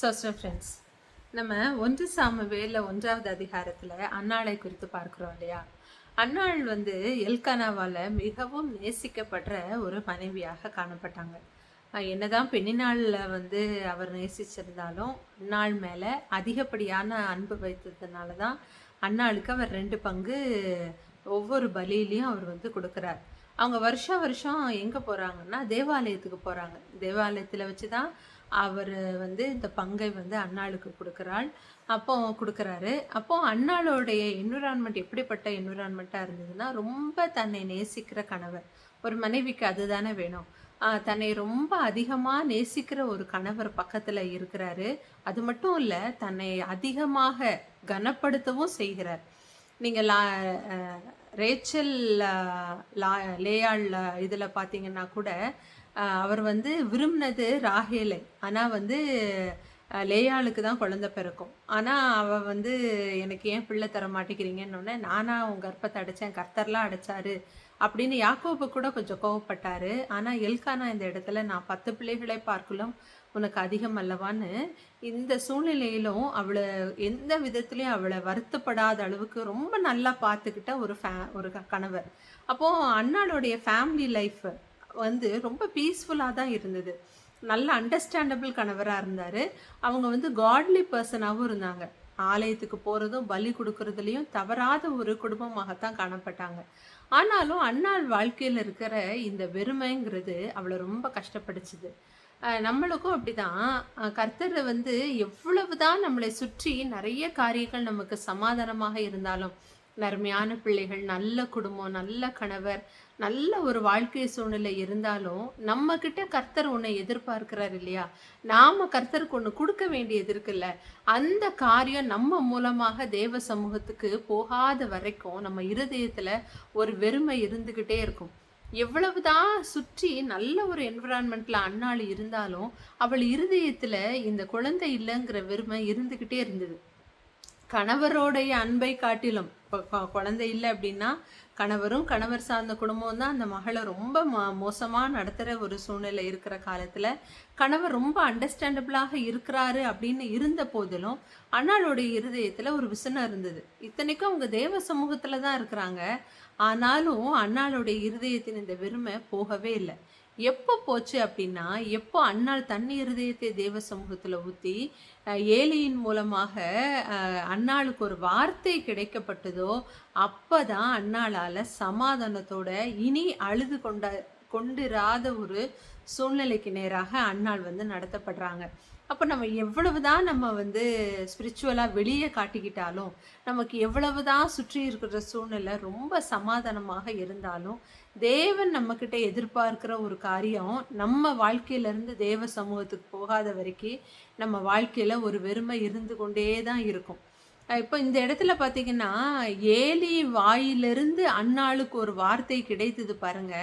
Zoster friends நம்ம ஒன்று சாமுவேல ஒன்றாவது அதிகாரத்தில் அன்னாளை குறித்து பார்க்குறோம் இல்லையா? அன்னாள் வந்து எல்கானாவால் மிகவும் நேசிக்கப்படுற ஒரு மனைவியாக காணப்பட்டாங்க. என்னதான் பெண்ணினாளில் வந்து அவர் நேசிச்சிருந்தாலும் அன்னாள் மேலே அதிகப்படியான அன்பு வைத்ததுனால தான் அன்னாளுக்கு அவர் ரெண்டு பங்கு ஒவ்வொரு பலியிலையும் அவர் வந்து கொடுக்குறார். அவங்க வருஷா வருஷம் எங்கே போகிறாங்கன்னா தேவாலயத்துக்கு போகிறாங்க தேவாலயத்தில் வச்சு தான் அவர் வந்து இந்த பங்கை வந்து அண்ணாளுக்கு கொடுக்குறாள். அப்போ கொடுக்குறாரு. அப்போ அண்ணாளுடைய என்விரான்மெண்ட் எப்படிப்பட்ட என்விரான்மெண்ட்டாக இருந்ததுன்னா ரொம்ப தன்னை நேசிக்கிற கணவர். ஒரு மனைவிக்கு அதுதானே வேணும். தன்னை ரொம்ப அதிகமாக நேசிக்கிற ஒரு கணவர் பக்கத்தில் இருக்கிறாரு. அது மட்டும் இல்லை தன்னை அதிகமாக கனப்படுத்தவும் செய்கிறார். நீங்கள் லா ரேச்சல் லா லேயாள் இதில் பார்த்தீங்கன்னா கூட அவர் வந்து விரும்பினது ராகேலை. ஆனால் வந்து லேயாளுக்கு தான் குழந்தை பிறக்கும். ஆனால் அவள் வந்து எனக்கு ஏன் பிள்ளை தர மாட்டேங்கிறீங்கன்னு நானாக நானா உன் கர்ப்பத்தை அடைச்சேன் கர்த்தர்லாம் அடைச்சாரு அப்படின்னு யாக்கோபு கூட கொஞ்சம் கோவப்பட்டாரு. ஆனால் எல்கானா இந்த இடத்துல நான் பத்து பிள்ளைகளை பார்க்கலாம் உனக்கு அதிகம் அல்லவான்னு இந்த சூழ்நிலையிலும் அவளை எந்த விதத்துலையும் அவளை வருத்தப்படாத அளவுக்கு ரொம்ப நல்லா பார்த்துக்கிட்ட ஒரு ஃபே ஒரு க- கணவர். அப்போது அண்ணாளுடைய ஃபேமிலி லைஃப் வந்து ரொம்ப பீஸ்ஃபுல்லாக தான் இருந்தது. நல்ல அண்டர்ஸ்டாண்டபிள் கணவராக இருந்தார். அவங்க வந்து காட்லி பர்சனாகவும் இருந்தாங்க. ஆலயத்துக்கு போகிறதும் பலி கொடுக்கறதுலையும் தவறாத ஒரு குடும்பமாகத்தான் காணப்பட்டாங்க. ஆனாலும் அன்னாள் வாழ்க்கையில் இருக்கிற இந்த வெறுமைங்கிறது அவளை ரொம்ப கஷ்டப்படுச்சுது. நம்மளுக்கும் அப்படிதான். அஹ் கர்த்தர் வந்து எவ்வளவுதான் நம்மளை சுற்றி நிறைய காரியங்கள் நமக்கு சமாதானமாக இருந்தாலும் நர்மையான பிள்ளைகள் நல்ல குடும்பம் நல்ல கணவர் நல்ல ஒரு வாழ்க்கை சூழ்நிலை இருந்தாலும் நம்ம கிட்ட கர்த்தர் உன்னை எதிர்பார்க்கிறார் இல்லையா? நாம கர்த்தருக்கு ஒன்று கொடுக்க வேண்டியது இருக்குல்ல. அந்த காரியம் நம்ம மூலமாக தேவ சமூகத்துக்கு போகாத வரைக்கும் நம்ம இருதயத்துல ஒரு வெறுமை இருந்துகிட்டே இருக்கும். எவ்வளவுதான் சுற்றி நல்ல ஒரு என்விரான்மெண்ட்ல அன்னாள் இருந்தாலும் அவள் இருதயத்துல இந்த குழந்தை இல்லைங்கிற வெறுமை இருந்துகிட்டே இருந்தது. கணவரோடைய அன்பை காட்டிலும் இப்போ குழந்தை இல்லை அப்படின்னா கணவரும் கணவர் சார்ந்த குடும்பம் தான் அந்த மகளை ரொம்ப மோ மோசமாக நடத்துகிற ஒரு சூழ்நிலை இருக்கிற காலத்தில் கணவர் ரொம்ப அண்டர்ஸ்டாண்டபிளாக இருக்கிறாரு அப்படின்னு இருந்த போதிலும் அண்ணாளுடைய இருதயத்தில் ஒரு விசனம் இருந்தது. இத்தனைக்கும் அவங்க தேவ சமூகத்தில் தான் இருக்கிறாங்க. ஆனாலும் அண்ணாளுடைய இருதயத்தின் இந்த வெறுமை போகவே இல்லை. எப்போ போச்சு அப்படின்னா எப்போ அன்னாள் தன் இருதயத்தை தேவ சமூகத்தில் ஊற்றி ஏலியின் மூலமாக அண்ணாளுக்கு அன்னாளுக்கு ஒரு வார்த்தை கிடைக்கப்பட்டதோ அப்போ தான் அன்னாளால் சமாதானத்தோட இனி அழுது கொண்ட கொண்டிராத ஒரு சூழ்நிலைக்கு நேராக அன்னாள் வந்து நடத்தப்படுறாங்க. அப்போ நம்ம எவ்வளவு தான் நம்ம வந்து ஸ்பிரிச்சுவலாக வெளியே காட்டிக்கிட்டாலும் நமக்கு எவ்வளவு தான் சுற்றி இருக்கிற சூழ்நிலை ரொம்ப சமாதானமாக இருந்தாலும் தேவன் நம்மக்கிட்ட எதிர்பார்க்கிற ஒரு காரியம் நம்ம வாழ்க்கையிலேருந்து தேவ சமூகத்துக்கு போகாத வரைக்கும் நம்ம வாழ்க்கையில் ஒரு வெறுமை இருந்து கொண்டே தான் இருக்கும். இப்போ இந்த இடத்துல பார்த்தீங்கன்னா ஏலி வாயிலிருந்து அன்னாளுக்கு ஒரு வார்த்தை கிடைத்தது பாருங்க.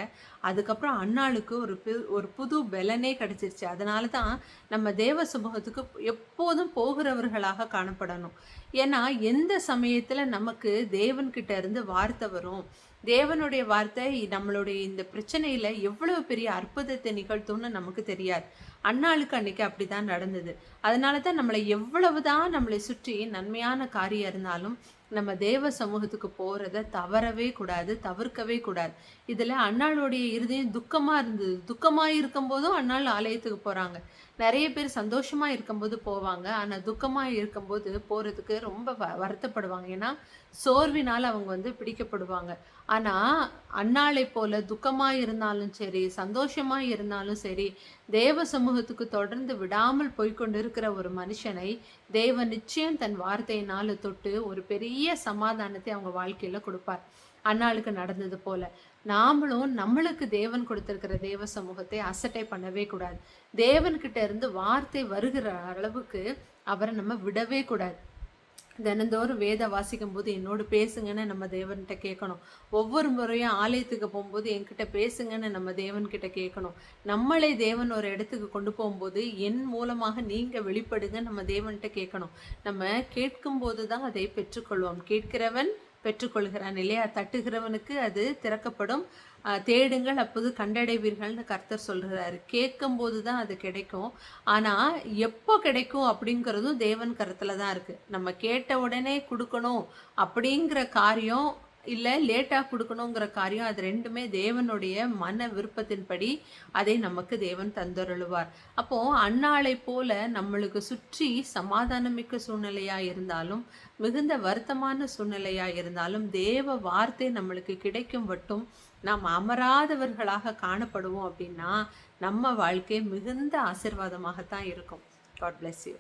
அதுக்கப்புறம் அன்னாளுக்கு ஒரு ஒரு புது பலனே கிடைச்சிருச்சு. அதனால தான் நம்ம தேவ சமூகத்துக்கு எப்போதும் போகிறவர்களாக காணப்படணும். ஏன்னா எந்த சமயத்தில் நமக்கு தேவன்கிட்ட இருந்து வார்த்தை வரும்? தேவனுடைய வார்த்தை நம்மளுடைய இந்த பிரச்சனையில் எவ்வளவு பெரிய அற்புதத்தை நிகழ்த்தும்னு நமக்கு தெரியாது. அன்னாளுக்கு அன்னைக்கு அப்படிதான் நடந்தது. அதனால தான் நம்மளை எவ்வளவுதான் நம்மளை சுற்றி நன்மையான காரியம் இருந்தாலும் நம்ம தேவ சமூகத்துக்கு போகிறத தவறவே கூடாது தவிர்க்கவே கூடாது. இதில் அன்னாளுடைய இருதயம் துக்கமாக இருந்தது. துக்கமாக இருக்கும்போதும் அன்னாள் ஆலயத்துக்கு போகிறாங்க நிறைய பேர் சந்தோஷமாக இருக்கும்போது போவாங்க. ஆனால் துக்கமாக இருக்கும்போது போகிறதுக்கு ரொம்ப வ- வருத்தப்படுவாங்க. ஏன்னா சோர்வினால் அவங்க வந்து பிடிக்கப்படுவாங்க. ஆனால் அன்னாளை போல துக்கமாக இருந்தாலும் சரி சந்தோஷமாக இருந்தாலும் சரி தேவ சமூகத்துக்கு தொடர்ந்து விடாமல் போய்க்கொண்டு இருக்கிற ஒரு மனுஷனை தேவ நிச்சயம் தன் வார்த்தையினால தொட்டு ஒரு பெரிய சமாதானத்தை அவங்க வாழ்க்கையில கொடுப்பார். அன்னாளுக்கு நடந்தது போல. நாமளும் நம்மளுக்கு தேவன் கொடுத்திருக்கிற தேவ சமூகத்தை அசட்டை பண்ணவே கூடாது. தேவன்கிட்ட இருந்து வார்த்தை வருகிற அளவுக்கு அவரை நம்ம விடவே கூடாது. தினந்தோறும் வேத வாசிக்கும் போது என்னோடு பேசுங்கன்னு நம்ம தேவன்கிட்ட கேட்கணும். ஒவ்வொரு முறையும் ஆலயத்துக்கு போகும்போது என்கிட்ட பேசுங்கன்னு நம்ம தேவன்கிட்ட கேட்கணும். நம்மளை தேவன் ஒரு இடத்துக்கு கொண்டு போகும்போது என் மூலமாக நீங்கள் வெளிப்படுங்க நம்ம தேவன்கிட்ட கேட்கணும். நம்ம கேட்கும்போது தான் அதை பெற்றுக்கொள்வோம். கேட்கிறவன் பெற்றுக்கொள்கிறான் இல்லையா? தட்டுகிறவனுக்கு அது திறக்கப்படும். தேடுங்கள் அப்போது கண்டடைவீர்கள்னு கர்த்தர் சொல்கிறாரு கேட்கும்போது தான் அது கிடைக்கும். ஆனால் எப்போ கிடைக்கும் அப்படிங்கிறதும் தேவன் கருத்தில் தான் இருக்குது நம்ம கேட்ட உடனே கொடுக்கணும் அப்படிங்கிற காரியம் இல்லை லேட்டாக கொடுக்கணுங்கிற காரியம் அது ரெண்டுமே தேவனுடைய மன விருப்பத்தின்படி அதை நமக்கு தேவன் தந்தருளுவார். அப்போது அன்னாளை போல நம்மளுக்கு சுற்றி சமாதானமிக்க சூழ்நிலையாக இருந்தாலும் மிகுந்த வருத்தமான சூழ்நிலையாக இருந்தாலும் தேவ வார்த்தை நம்மளுக்கு கிடைக்கும் மட்டும் நாம் அமராதவர்களாக காணப்படுவோம் அப்படின்னா நம்ம வாழ்க்கை மிகுந்த ஆசிர்வாதமாகத்தான் இருக்கும். God bless you